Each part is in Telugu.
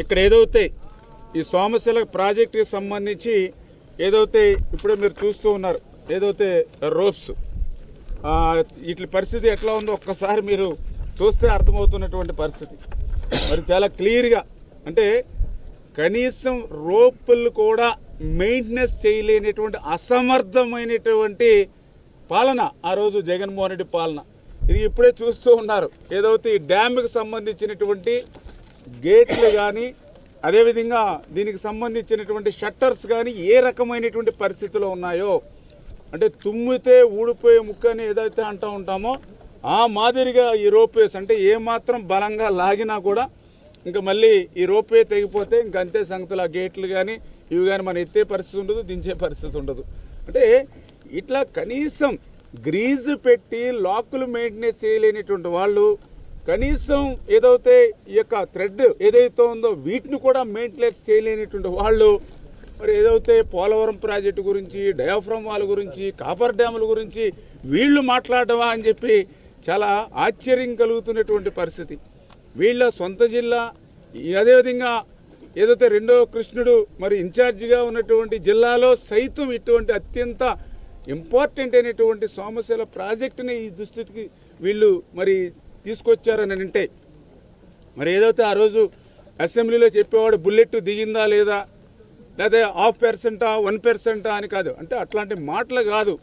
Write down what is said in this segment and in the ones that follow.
ఇక్కడ ఏదైతే ఈ సోమశిల ప్రాజెక్టుకి సంబంధించి ఏదైతే ఇప్పుడే మీరు చూస్తూ ఉన్నారు ఏదైతే రోప్స్ వీటి పరిస్థితి ఎట్లా ఉందో ఒక్కసారి మీరు చూస్తే అర్థమవుతున్నటువంటి పరిస్థితి. మరి చాలా క్లియర్గా అంటే కనీసం రోపులు కూడా మెయింటెనెన్స్ చేయలేనటువంటి అసమర్థమైనటువంటి పాలన ఆ రోజు జగన్మోహన్ రెడ్డి పాలన. ఇది ఇప్పుడే చూస్తూ ఉన్నారు. ఏదైతే ఈ డ్యామ్కి సంబంధించినటువంటి గేట్లు కానీ అదేవిధంగా దీనికి సంబంధించినటువంటి షట్టర్స్ కానీ ఏ రకమైనటువంటి పరిస్థితిలో ఉన్నాయో అంటే తుమ్మితే ఊడిపోయే ముక్క అని ఏదైతే అంటూ ఉంటామో ఆ మాదిరిగా ఈ రోప్వేస్ అంటే ఏమాత్రం బలంగా లాగినా కూడా ఇంకా మళ్ళీ ఈ రోప్వే తెగిపోతే ఇంక అంతే సంగతులు. ఆ గేట్లు కానీ ఇవి కానీ మనం ఎత్తే పరిస్థితి ఉండదు దించే పరిస్థితి ఉండదు. అంటే ఇట్లా కనీసం గ్రీజు పెట్టి లాకులు మెయింటెనెన్స్ చేయలేనటువంటి వాళ్ళు కనీసం ఏదైతే ఈ యొక్క థ్రెడ్ ఏదైతే ఉందో వీటిని కూడా మెయింటెనెన్స్ చేయలేనటువంటి వాళ్ళు మరి ఏదైతే పోలవరం ప్రాజెక్టు గురించి డయాఫ్రమ్ వాళ్ళ గురించి కాపర్ డ్యాముల గురించి వీళ్ళు మాట్లాడవా అని చెప్పి చాలా ఆశ్చర్యం కలుగుతున్నటువంటి పరిస్థితి. వీళ్ళ సొంత జిల్లా అదేవిధంగా ఏదైతే రెండో కృష్ణుడు మరి ఇన్ఛార్జిగా ఉన్నటువంటి జిల్లాలో సైతం ఇటువంటి అత్యంత ఇంపార్టెంట్ అయినటువంటి సోమశిల ప్రాజెక్టుని ఈ దుస్థితికి వీళ్ళు మరి తీసుకొచ్చారని అంటే మరి ఏదైతే ఆ రోజు అసెంబ్లీలో చెప్పేవాడు బుల్లెట్ దిగిందా లేదా లేదా హాఫ్ పర్సెంటా వన్ పర్సెంటా అని కాదు. అంటే అట్లాంటి మాటలు కాదు.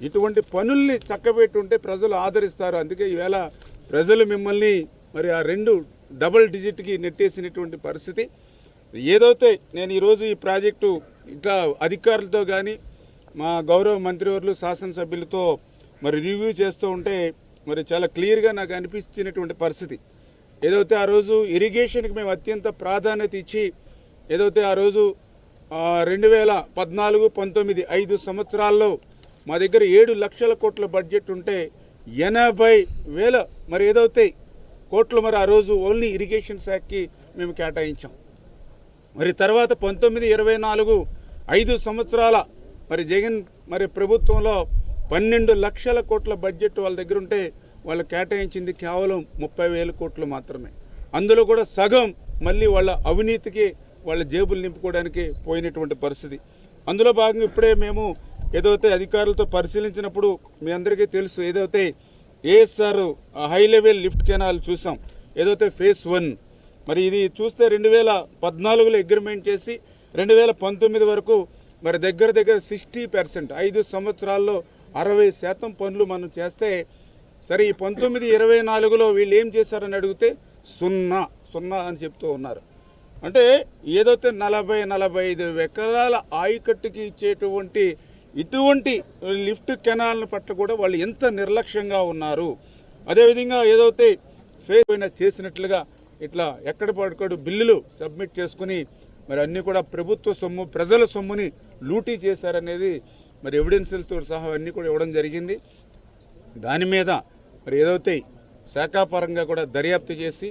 ఇటువంటి పనుల్ని చక్కబెట్టుంటే ప్రజలు ఆదరిస్తారు. అందుకే ఈవేళ ప్రజలు మిమ్మల్ని మరి ఆ రెండు డబుల్ డిజిట్కి నెట్టేసినటువంటి పరిస్థితి. ఏదైతే నేను ఈరోజు ఈ ప్రాజెక్టు ఇట్లా అధికారులతో కానీ మా గౌరవ మంత్రివర్లు శాసనసభ్యులతో మరి రివ్యూ చేస్తూ ఉంటే మరి చాలా క్లియర్గా నాకు అనిపించినటువంటి పరిస్థితి. ఏదైతే ఆ రోజు ఇరిగేషన్కి మేము అత్యంత ప్రాధాన్యత ఇచ్చి ఏదైతే ఆ రోజు రెండు వేల పద్నాలుగు పంతొమ్మిది ఐదు సంవత్సరాల్లో మా దగ్గర ఏడు లక్షల కోట్ల బడ్జెట్ ఉంటే ఎనభై వేల మరి ఏదైతే కోట్లు మరి ఆ రోజు ఓన్లీ ఇరిగేషన్ శాఖకి మేము కేటాయించాం. మరి తర్వాత పంతొమ్మిది ఇరవై నాలుగు ఐదు సంవత్సరాల మరి జగన్ మరి ప్రభుత్వంలో పన్నెండు లక్షల కోట్ల బడ్జెట్ వాళ్ళ దగ్గర ఉంటే వాళ్ళు కేటాయించింది కేవలం ముప్పై వేల కోట్లు మాత్రమే. అందులో కూడా సగం మళ్ళీ వాళ్ళ అవినీతికి వాళ్ళ జేబులు నింపుకోవడానికి పోయినటువంటి పరిస్థితి. అందులో భాగంగా ఇప్పుడే మేము ఏదైతే అధికారులతో పరిశీలించినప్పుడు మీ అందరికీ తెలుసు ఏదైతే ASR high level lift canal చూసాం ఏదైతే ఫేస్ వన్. మరి ఇది చూస్తే రెండు వేల పద్నాలుగులో అగ్రిమెంట్ చేసి రెండు వేల పంతొమ్మిది వరకు మరి దగ్గర దగ్గర సిక్స్టీ పర్సెంట్ ఐదు సంవత్సరాల్లో అరవై శాతం పనులు మనం చేస్తే సరే ఈ పంతొమ్మిది ఇరవై నాలుగులో వీళ్ళు ఏం చేశారని అడిగితే సున్నా సున్నా అని చెప్తూ ఉన్నారు. అంటే ఏదైతే నలభై నలభై ఐదు ఎకరాల ఆయకట్టుకి ఇచ్చేటువంటి ఇటువంటి లిఫ్ట్ కెనాల్ని పట్ల కూడా వాళ్ళు ఎంత నిర్లక్ష్యంగా ఉన్నారు. అదేవిధంగా ఏదైతే ఫెయిల్ అయినా చేసినట్లుగా ఇట్లా ఎక్కడ పడుకోడు బిల్లులు సబ్మిట్ చేసుకుని మరి అన్నీ కూడా ప్రభుత్వ సొమ్ము ప్రజల సొమ్ముని లూటీ చేశారనేది మరి ఎవిడెన్సులతో సహా అన్నీ కూడా ఇవ్వడం జరిగింది. దాని మీద మరి ఏదైతే శాఖాపరంగా కూడా దర్యాప్తు చేసి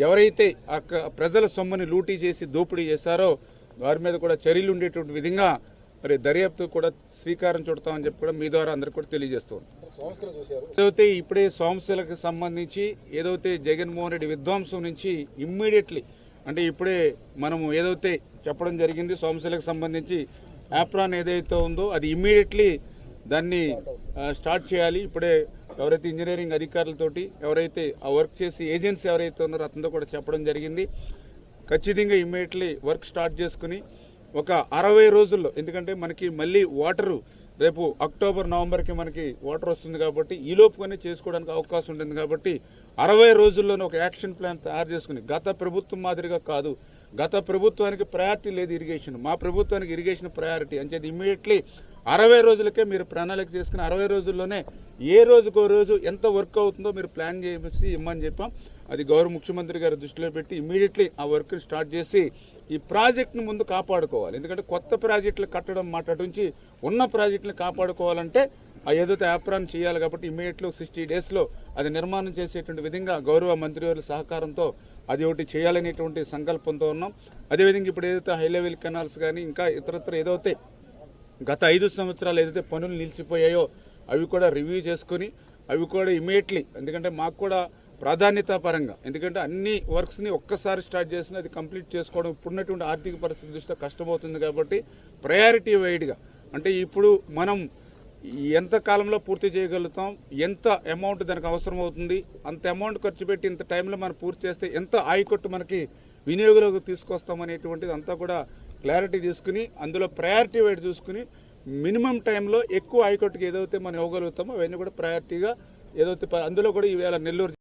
ఎవరైతే ఆ ప్రజల సొమ్ముని లూటీ చేసి దోపిడీ చేశారో వారి మీద కూడా చర్యలు ఉండేటువంటి విధంగా మరి దర్యాప్తు కూడా శ్రీకారం చుడతామని చెప్పి కూడా మీ ద్వారా అందరికి కూడా తెలియజేస్తాం ఏదైతే ఇప్పుడే సోమశిలకు సంబంధించి ఏదైతే జగన్మోహన్ రెడ్డి విధ్వంసం నుంచి ఇమ్మీడియట్లీ అంటే ఇప్పుడే మనము ఏదైతే చెప్పడం జరిగింది సోమశిలకు సంబంధించి యాప్రాన్ ఏదైతే ఉందో అది ఇమ్మీడియట్లీ దాన్ని స్టార్ట్ చేయాలి. ఇప్పుడే ఎవరైతే ఇంజనీరింగ్ అధికారులతోటి ఎవరైతే ఆ వర్క్ చేసి ఏజెన్సీ ఎవరైతే ఉన్నారో అతనితో కూడా చెప్పడం జరిగింది. ఖచ్చితంగా ఇమ్మీడియట్లీ వర్క్ స్టార్ట్ చేసుకుని ఒక అరవై రోజుల్లో ఎందుకంటే మనకి మళ్ళీ వాటరు రేపు అక్టోబర్ నవంబర్కి మనకి వాటర్ వస్తుంది కాబట్టి ఈ లోపుగానే చేసుకోవడానికి అవకాశం ఉంటుంది కాబట్టి అరవై రోజుల్లోనే ఒక యాక్షన్ ప్లాన్ తయారు చేసుకుని గత ప్రభుత్వం మాదిరిగా కాదు గత ప్రభుత్వానికి ప్రయారిటీ లేదు ఇరిగేషన్. మా ప్రభుత్వానికి ఇరిగేషన్ ప్రయారిటీ. అంచేది ఇమ్మీడియట్లీ అరవై రోజులకే మీరు ప్రణాళిక చేసుకుని అరవై రోజుల్లోనే ఏ రోజుకో రోజు ఎంత వర్క్ అవుతుందో మీరు ప్లాన్ చేసి ఇమ్మని చెప్పాం. అది గౌరవ ముఖ్యమంత్రి గారి దృష్టిలో పెట్టి ఇమీడియట్లీ ఆ వర్క్ స్టార్ట్ చేసి ఈ ప్రాజెక్ట్ను ముందు కాపాడుకోవాలి. ఎందుకంటే కొత్త ప్రాజెక్టులు కట్టడం మాట్లాడించి ఉన్న ప్రాజెక్టులు కాపాడుకోవాలంటే ఆ ఏదైతే యాప్రాన్ చేయాలి కాబట్టి ఇమీడియట్లో సిక్స్టీ డేస్లో అది నిర్మాణం చేసేటువంటి విధంగా గౌరవ మంత్రివర్యుల సహకారంతో అది ఒకటి చేయాలనేటువంటి సంకల్పంతో ఉన్నాం. అదేవిధంగా ఇప్పుడు ఏదైతే హై లెవెల్ కెనాల్స్ కానీ ఇంకా ఇతరత్ర ఏదైతే గత ఐదు సంవత్సరాలు ఏదైతే పనులు నిలిచిపోయాయో అవి కూడా రివ్యూ చేసుకుని అవి కూడా ఇమీడియట్లీ ఎందుకంటే మాకు కూడా ప్రాధాన్యత పరంగా ఎందుకంటే అన్ని వర్క్స్ని ఒక్కసారి స్టార్ట్ చేసిన అది కంప్లీట్ చేసుకోవడం ఇప్పుడున్నటువంటి ఆర్థిక పరిస్థితి దృష్ట్యా కష్టమవుతుంది కాబట్టి ప్రయారిటీ వైడ్గా అంటే ఇప్పుడు మనం ఎంత కాలంలో పూర్తి చేయగలుగుతాం ఎంత అమౌంట్ దానికి అవసరం అవుతుంది అంత అమౌంట్ ఖర్చు పెట్టి ఇంత టైంలో మనం పూర్తి చేస్తే ఎంత ఆయికొట్టు మనకి వినియోగంలోకి తీసుకొస్తాం అనేటువంటిది అంతా కూడా క్లారిటీ తీసుకుని అందులో ప్రయారిటీ వైడ్ చూసుకుని మినిమం టైంలో ఎక్కువ ఆయికొట్టుకి ఏదైతే మనం ఇవ్వగలుగుతామో అవన్నీ కూడా ప్రయారిటీగా ఏదైతే అందులో కూడా ఈవేళ నెల్లూరు